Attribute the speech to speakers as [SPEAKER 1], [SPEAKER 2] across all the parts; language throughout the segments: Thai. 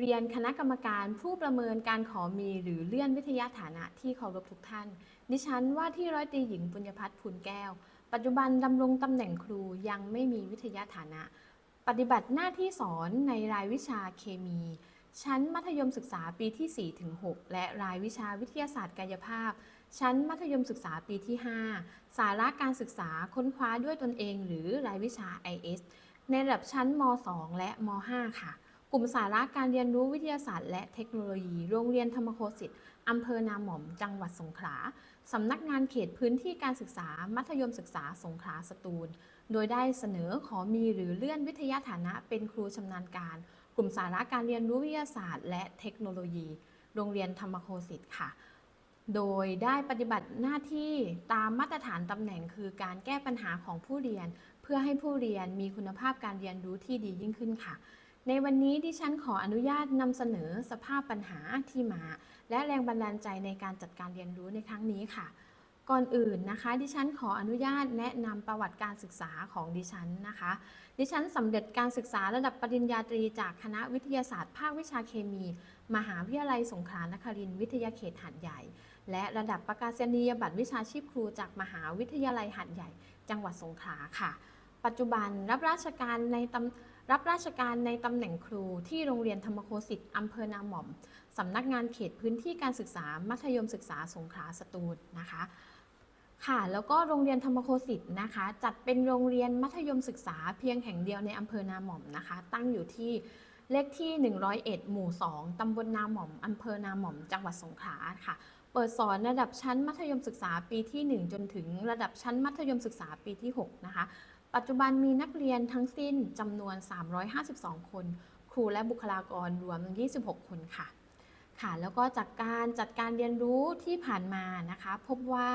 [SPEAKER 1] เรียนคณะกรรมการผู้ประเมินการขอมีหรือเลื่อนวิทยาฐานะที่เคารพทุกท่าน ดิฉันว่าที่ร้อยตรีหญิงปุญญพัฒน์พูนแก้ว ปัจจุบันดำรงตำแหน่งครูยังไม่มีวิทยาฐานะ ปฏิบัติหน้าที่สอนในรายวิชาเคมี ชั้นมัธยมศึกษาปีที่ 4-6 และรายวิชาวิทยาศาสตร์กายภาพ ชั้นมัธยมศึกษาปีที่ 5 สาระการศึกษาค้นคว้าด้วยตนเอง หรือรายวิชา IS ในระดับชั้นม 2 และม 5 ค่ะ กลุ่มสาระการเรียนรู้วิทยาศาสตร์และเทคโนโลยี โรงเรียนธรรมโคสิทธิ์อำเภอนาหม่อม จังหวัดสงขลา สำนักงานเขตพื้นที่การศึกษา มัธยมศึกษาสงขลาสตูล โดยได้เสนอขอมีหรือเลื่อนวิทยาฐานะเป็นครูชำนาญการ กลุ่มสาระการเรียนรู้วิทยาศาสตร์ และเทคโนโลยี โรงเรียนธรรมโคสิทธิ์ค่ะ โดยได้ปฏิบัติหน้าที่ตามมาตรฐานตำแหน่งคือการแก้ปัญหาของผู้เรียน เพื่อให้ผู้เรียนมีคุณภาพการเรียนรู้ที่ดียิ่งขึ้นค่ะ ในวันนี้ดิฉันขออนุญาตนำเสนอสภาพปัญหาที่มา และแรงบันดาลใจในการจัดการเรียนรู้ในครั้งนี้ค่ะ ก่อนอื่นนะคะ ดิฉันขออนุญาตแนะนำประวัติการศึกษาของดิฉันนะคะ ดิฉันสำเร็จการศึกษาระดับปริญญาตรีจากคณะวิทยาศาสตร์ ภาควิชาเคมี มหาวิทยาลัยสงขลานครินทร์วิทยาเขตหาดใหญ่ และระดับประกาศนียบัตรวิชาชีพครูจากมหาวิทยาลัยหาดใหญ่ จังหวัดสงขลาค่ะ ปัจจุบันรับราชการในตำ รับราชการในตำแหน่งครูที่โรงเรียนธรรมโคสิทธิ์อำเภอนาหม่อมสำนักงานเขตพื้นที่การศึกษา มัธยมศึกษาสงขลาสตูลนะคะ ค่ะ แล้วก็โรงเรียนธรรมโคสิทธิ์นะคะ จัดเป็นโรงเรียนมัธยมศึกษาเพียงแห่งเดียวในอำเภอนาหม่อมนะคะ ตั้งอยู่ที่เลขที่ 101 หมู่ 2 ตำบลนาหม่อม อำเภอนาหม่อม จังหวัดสงขลาค่ะ เปิดสอนระดับชั้นมัธยมศึกษาปีที่ 1 จนถึงระดับชั้นมัธยมศึกษาปีที่ 6 นะคะ ปัจจุบันมีนักเรียนทั้งสิ้นจำนวน 352 คน ครูและบุคลากรรวม 26 คนค่ะ ค่ะ แล้วก็จากการจัดการเรียนรู้ที่ผ่านมานะคะ พบว่า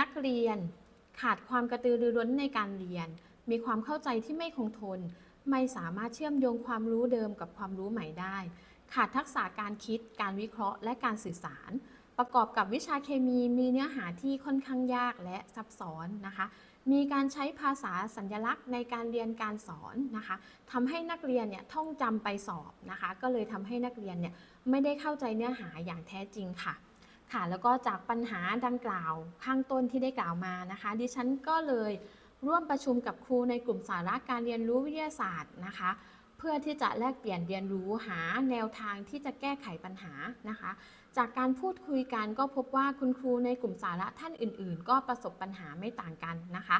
[SPEAKER 1] นักเรียนขาดความกระตือรือร้นในการเรียน มีความเข้าใจที่ไม่คงทน ไม่สามารถเชื่อมโยงความรู้เดิมกับความรู้ใหม่ได้ ขาดทักษะการคิด การวิเคราะห์ และการสื่อสาร ประกอบกับวิชาเคมีมีเนื้อหาที่ค่อนข้างยากและซับซ้อนนะคะ มีการใช้ภาษาสัญลักษณ์ในการเรียนการสอนนะคะทำให้นักเรียนเนี่ยท่องจำไปสอบนะคะ ก็เลยทำให้นักเรียนเนี่ยไม่ได้เข้าใจเนื้อหาอย่างแท้จริงค่ะ ค่ะ แล้วก็จากปัญหาดังกล่าว ข้างต้นที่ได้กล่าวมานะคะ ดิฉันก็เลยร่วมประชุมกับครูในกลุ่มสาระการเรียนรู้วิทยาศาสตร์นะคะ เพื่อที่จะแลกเปลี่ยนเรียนรู้หาแนวทางที่จะแก้ไขปัญหานะคะ จากการพูดคุยกันก็พบว่าคุณครูในกลุ่มสาระท่านอื่น ๆ ก็ประสบปัญหาไม่ต่างกันนะคะ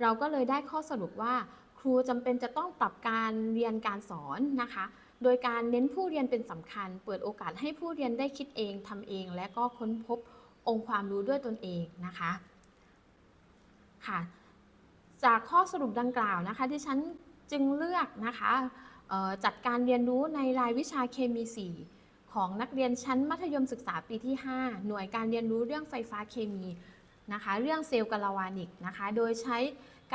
[SPEAKER 1] เราก็เลยได้ข้อสรุปว่าครูจำเป็นจะต้องปรับการเรียนการสอนนะคะ โดยการเน้นผู้เรียนเป็นสำคัญ เปิดโอกาสให้ผู้เรียนได้คิดเองทำเอง และก็ค้นพบองค์ความรู้ด้วยตนเองนะคะค่ะ จากข้อสรุปดังกล่าวนะคะ ที่ฉันจึงเลือกนะคะ จัดการเรียนรู้ในรายวิชาเคมี 4 ของนักเรียนชั้นมัธยมศึกษาปีที่ 5 หน่วยการเรียนรู้เรื่องไฟฟ้าเคมีนะคะเรื่องเซลล์กลาวานิกนะคะโดยใช้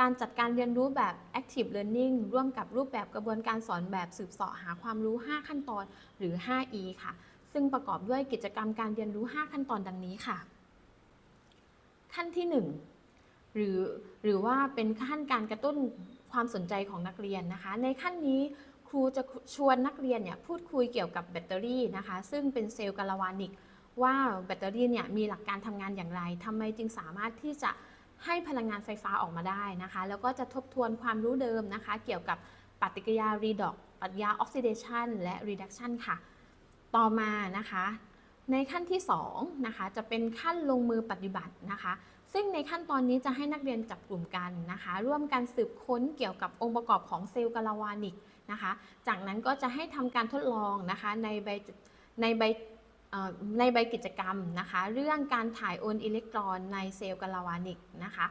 [SPEAKER 1] การจัดการเรียนรู้แบบ active learning ร่วมกับรูปแบบกระบวนการสอนแบบสืบเสาะหาความรู้ 5 ขั้นตอนหรือ 5E ค่ะ ซึ่งประกอบด้วยกิจกรรมการเรียนรู้ 5 ขั้นตอนดังนี้ค่ะ ขั้นที่ 1 หรือหรือว่าเป็นขั้นการกระตุ้นความสนใจของนักเรียนนะคะ ในขั้นนี้ ครูจะชวนนักเรียนเนี่ยพูดคุยเกี่ยวกับแบตเตอรี่นะคะ ซึ่งเป็นเซลล์กาลาวานิก ว่าแบตเตอรี่เนี่ยมีหลักการทำงานอย่างไรทำไมจึงสามารถที่จะให้พลังงานไฟฟ้าออกมาได้นะคะ แล้วก็จะทบทวนความรู้เดิมนะคะ เกี่ยวกับปฏิกิริยา redox ปฏิกิริยา oxidation และ reduction ค่ะ ต่อมานะคะ ในขั้นที่2นะคะจะเป็นขั้นลงมือปฏิบัตินะคะ ซึ่งในขั้นตอนนี้จะให้นักเรียนจับกลุ่มกันนะคะ ร่วมกันสืบค้นเกี่ยวกับองค์ประกอบของเซลล์กาลาวานิก นะคะ จากนั้นก็จะให้ทำการทดลองนะคะในใบในใบในใบกิจกรรมนะคะ เรื่องการถ่ายโอนอิเล็กตรอนในเซลล์กลาวานิกนะคะ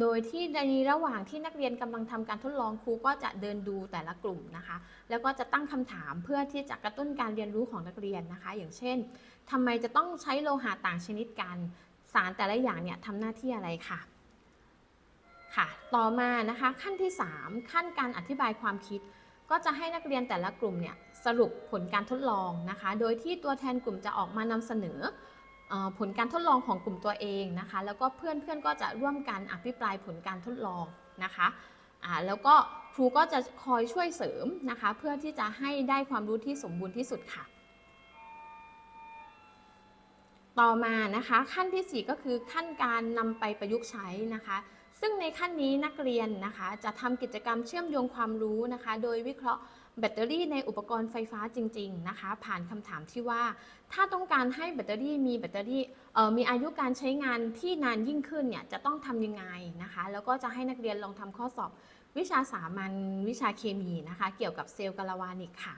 [SPEAKER 1] โดยที่ในระหว่างที่นักเรียนกำลังทำการทดลองครูก็จะเดินดูแต่ละกลุ่มนะคะ แล้วก็จะตั้งคำถามเพื่อที่จะกระตุ้นการเรียนรู้ของนักเรียนนะคะ อย่างเช่นทำไมจะต้องใช้โลหะต่างชนิดกัน สารแต่ละอย่างเนี่ยทำหน้าที่อะไรค่ะค่ะ ต่อมานะคะขั้นที่ 3 ขั้นการอธิบายความคิด ก็จะให้นักเรียนแต่ละกลุ่มเนี่ยสรุปผลการทดลองนะคะ โดยที่ตัวแทนกลุ่มจะออกมานำเสนอผลการทดลองของกลุ่มตัวเองนะคะ แล้วก็เพื่อนๆก็จะร่วมกันอภิปรายผลการทดลองนะคะแล้วก็ครูก็จะคอยช่วยเสริมนะคะ เพื่อที่จะให้ได้ความรู้ที่สมบูรณ์ที่สุดค่ะ ต่อมานะคะขั้นที่ 4 ก็คือขั้นการนำไปประยุกต์ใช้นะคะ ซึ่งในขั้นนี้นักเรียนนะคะ จะทำกิจกรรมเชื่อมโยงความรู้นะคะ โดยวิเคราะห์แบตเตอรี่ในอุปกรณ์ไฟฟ้าจริง ๆ นะคะ ผ่านคำถามที่ว่า ถ้าต้องการให้แบตเตอรี่มีแบตเตอรี่มีอายุการใช้งานที่นานยิ่งขึ้นเนี่ยจะต้องทำยังไงนะคะ แล้วก็จะให้นักเรียนลองทำข้อสอบวิชาสามัญวิชาเคมีนะคะ เกี่ยวกับเซลล์กาลวานิกค่ะ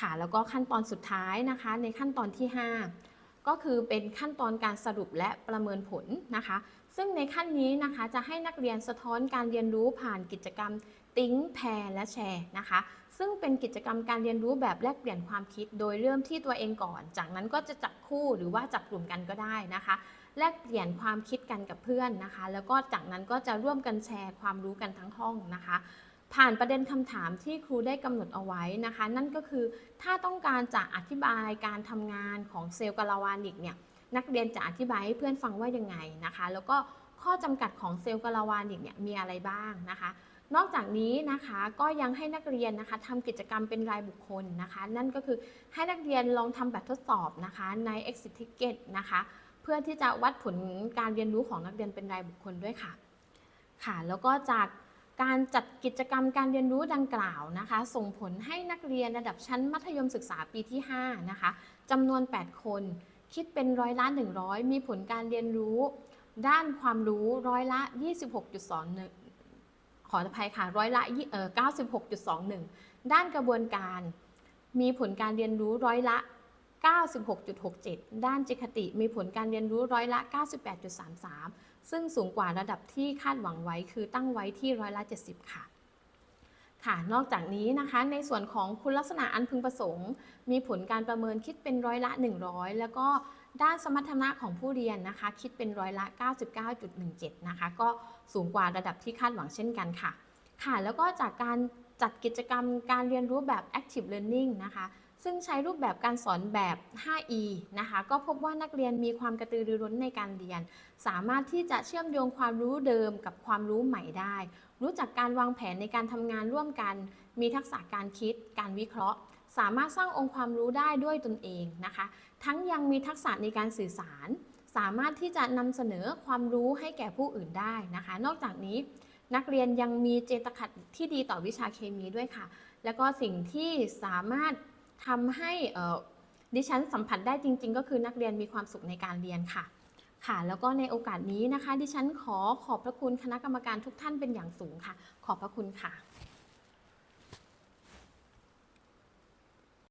[SPEAKER 1] ค่ะ แล้วก็ขั้นตอนสุดท้ายนะคะ ในขั้นตอนที่ 5 ก็คือเป็นขั้นตอนการสรุปและประเมินผลนะคะ ซึ่งในขั้นนี้นะคะจะให้นักเรียนสะท้อนการเรียนรู้ผ่านกิจกรรมติ้งแพรและแชร์นะคะ ซึ่งเป็นกิจกรรมการเรียนรู้แบบแลกเปลี่ยนความคิด โดยเริ่มที่ตัวเองก่อน จากนั้นก็จะจับคู่หรือว่าจับกลุ่มกันก็ได้นะคะแลกเปลี่ยนความคิดกันกับเพื่อนนะคะ แล้วก็จากนั้นก็จะร่วมกันแชร์ความรู้กันทั้งห้องนะคะ ผ่านประเด็นคำถามที่ครูได้กำหนดเอาไว้นะคะ นั่นก็คือถ้าต้องการจะอธิบายการทำงานของเซลล์กาลาวานิกเนี่ย นักเรียนจะอธิบายให้เพื่อนฟังว่ายังไงนะคะ แล้วก็ข้อจำกัดของเซลล์กาลาวานิกเนี่ยมีอะไรบ้างนะคะ นอกจากนี้นะคะก็ยังให้นักเรียนนะคะทำกิจกรรมเป็นรายบุคคลนะคะ นั่นก็คือให้นักเรียนลองทำแบบทดสอบนะคะใน exit ticket นะคะเพื่อที่จะวัดผลการเรียนรู้ของนักเรียนเป็นรายบุคคลด้วยค่ะค่ะ แล้วก็จากการจัดกิจกรรมการเรียนรู้ดังกล่าวนะคะ ส่งผลให้นักเรียนระดับชั้นมัธยมศึกษาปีที่5นะคะจำนวน 8 คน คิดเป็นร้อยละ 100 มีผลการเรียนรู้ ด้านความรู้ร้อยละ 26.21 ขออภัยค่ะร้อยละเอ่96.21 ด้านกระบวนการ มีผลการเรียนรู้ร้อยละ 96.67 ด้านจิคติ มีผลการเรียนรู้ร้อยละ 98.33 ซึ่งสูงกว่าระดับที่คาดหวังไว้คือตั้งไว้ที่ร้อยละ 70 ค่ะ ค่ะ นอกจากนี้นะคะในส่วนของคุณลักษณะอันพึงประสงค์ มีผลการประเมินคิดเป็นร้อยละ 100 แล้วก็ด้านสมรรถนะของผู้เรียนนะคะ คิดเป็นร้อยละ 99.17 นะคะ ก็สูงกว่าระดับที่คาดหวังเช่นกันค่ะ ค่ะ แล้วก็จากการจัดกิจกรรมการเรียนรู้แบบ active learning นะคะ ซึ่งใช้รูปแบบการสอนแบบ 5E นะคะ ก็พบว่านักเรียนมีความกระตือรือร้นในการเรียน สามารถที่จะเชื่อมโยงความรู้เดิมกับความรู้ใหม่ได้ รู้จักการวางแผนในการทำงานร่วมกัน มีทักษะการคิด การวิเคราะห์ สามารถสร้างองค์ความรู้ได้ด้วยตนเองนะคะ ทั้งยังมีทักษะในการสื่อสาร สามารถที่จะนำเสนอความรู้ให้แก่ผู้อื่นได้นะคะ นอกจากนี้นักเรียนยังมีเจตขัดที่ดีต่อวิชาเคมีด้วยค่ะ แล้วก็สิ่งที่สามารถ ทำให้ดิฉันสัมผัสได้จริง ๆ ก็คือนักเรียนมีความสุขในการเรียนค่ะ ค่ะ แล้วก็ในโอกาสนี้นะคะ ดิฉันขอขอบพระคุณคณะกรรมการทุกท่านเป็นอย่างสูงค่ะ ขอบพระคุณค่ะ